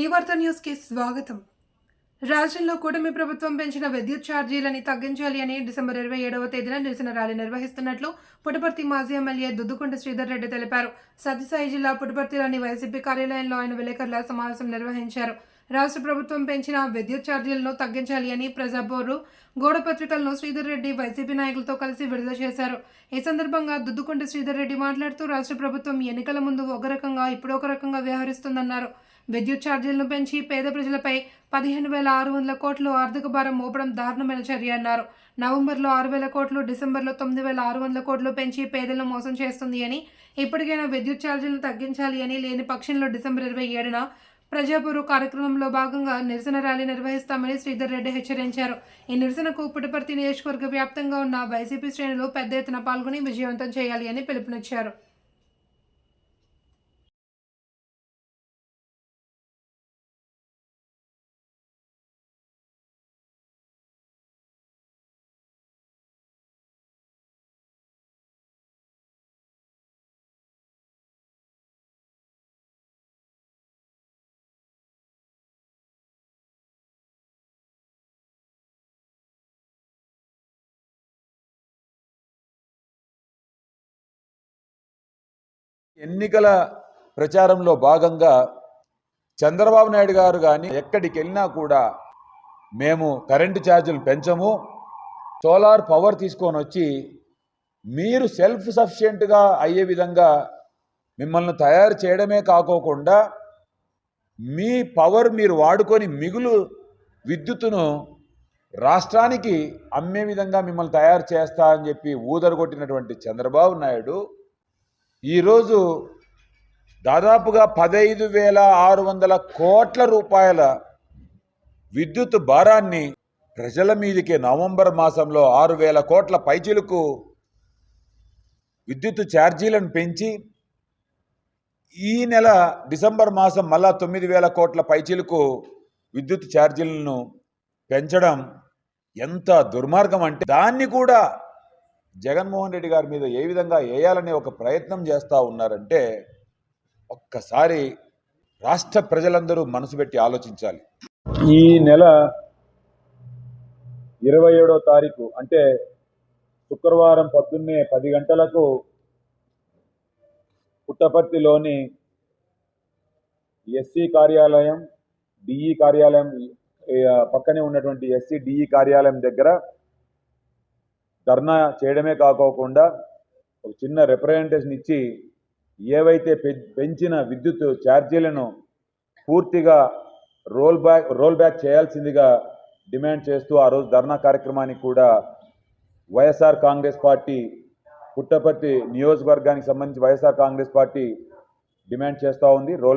ఈ వార్త న్యూస్కి స్వాగతం. రాష్ట్రంలో కూటమి ప్రభుత్వం పెంచిన విద్యుత్ ఛార్జీలని తగ్గించాలి అని డిసెంబర్ ఇరవై ఏడవ తేదీన నిరసన ర్యాలీ నిర్వహిస్తున్నట్లు పుటపర్తి మాజీ ఎమ్మెల్యే దుద్దుకొండ శ్రీధర్ రెడ్డి తెలిపారు. సత్యసాయి జిల్లా పుటపర్తిలోని వైసీపీ కార్యాలయంలో ఆయన విలేకరుల సమావేశం నిర్వహించారు. రాష్ట్ర ప్రభుత్వం పెంచిన విద్యుత్ ఛార్జీలను తగ్గించాలి అని ప్రజాబోరు గోడ పత్రికలను శ్రీధర్ రెడ్డి వైసీపీ నాయకులతో కలిసి విడుదల చేశారు. ఈ సందర్భంగా దుద్దుకొండ శ్రీధర్ రెడ్డి మాట్లాడుతూ రాష్ట్ర ప్రభుత్వం ఎన్నికల ముందు ఒక రకంగా ఇప్పుడు ఒక రకంగా వ్యవహరిస్తుందన్నారు. విద్యుత్ ఛార్జీలను పెంచి పేద ప్రజలపై పదిహేను వేల ఆరు వందల కోట్లు ఆర్థిక భారం మోపడం దారుణమైన చర్య అన్నారు. నవంబర్లో ఆరు వేల కోట్లు డిసెంబర్లో తొమ్మిది వేల ఆరు వందల కోట్లు పెంచి పేదలను మోసం చేస్తుంది అని ఇప్పటికైనా విద్యుత్ ఛార్జీలను తగ్గించాలి అని లేని పక్షంలో డిసెంబర్ ఇరవై ఏడున ప్రజాపూర్వ కార్యక్రమంలో భాగంగా నిరసన ర్యాలీ నిర్వహిస్తామని శ్రీధర్ రెడ్డి హెచ్చరించారు. ఈ నిరసనకు పుట్టపర్తి నియోజకవర్గ వ్యాప్తంగా ఉన్న వైసీపీ శ్రేణులు పెద్ద ఎత్తున పాల్గొని విజయవంతం చేయాలి అని పిలుపునిచ్చారు. ఎన్నికల ప్రచారంలో భాగంగా చంద్రబాబు నాయుడు గారు కానీ ఎక్కడికి వెళ్ళినా కూడా మేము కరెంటు ఛార్జీలు పెంచము సోలార్ పవర్ తీసుకొని వచ్చి మీరు సెల్ఫ్ సఫిషియెంట్గా అయ్యే విధంగా మిమ్మల్ని తయారు చేయడమే కాకోకుండా మీ పవర్ మీరు వాడుకొని మిగులు విద్యుత్తును రాష్ట్రానికి అమ్మే విధంగా మిమ్మల్ని తయారు చేస్తా అని చెప్పి ఊదరగొట్టినటువంటి చంద్రబాబు నాయుడు ఈరోజు దాదాపుగా పదైదు వేల ఆరు వందల కోట్ల రూపాయల విద్యుత్ భారాన్ని ప్రజల మీదకి నవంబర్ మాసంలో ఆరు వేల కోట్ల పైచీలకు విద్యుత్ ఛార్జీలను పెంచి ఈ నెల డిసెంబర్ మాసం మళ్ళా తొమ్మిది వేల కోట్ల పైచీలకు విద్యుత్ ఛార్జీలను పెంచడం ఎంత దుర్మార్గం అంటే దాన్ని కూడా జగన్మోహన్ రెడ్డి గారి మీద ఏ విధంగా వేయాలనే ఒక ప్రయత్నం చేస్తూ ఉన్నారంటే ఒక్కసారి రాష్ట్ర ప్రజలందరూ మనసు పెట్టి ఆలోచించాలి. ఈ నెల ఇరవై ఏడో తారీఖు అంటే శుక్రవారం పొద్దున్నే పది గంటలకు పుట్టపర్తిలోని ఎస్సీ కార్యాలయం డిఈ కార్యాలయం పక్కనే ఉన్నటువంటి ఎస్సీ డిఈ కార్యాలయం దగ్గర ధర్నా చేయడమే కాకోకుండా ఒక చిన్న రిప్రజెంటేషన్ ఇచ్చి ఏవైతే పె- పెంచిన విద్యుత్ ఛార్జీలను పూర్తిగా రోల్ బ్యాక్ రోల్ బ్యాక్ చేయాల్సిందిగా డిమాండ్ చేస్తూ ఆ రోజు ధర్నా కార్యక్రమానికి కూడా వైఎస్ఆర్ కాంగ్రెస్ పార్టీ పుట్టపర్తి నియోజకవర్గానికి సంబంధించి వైఎస్ఆర్ కాంగ్రెస్ పార్టీ డిమాండ్ చేస్తూ ఉంది. రోల్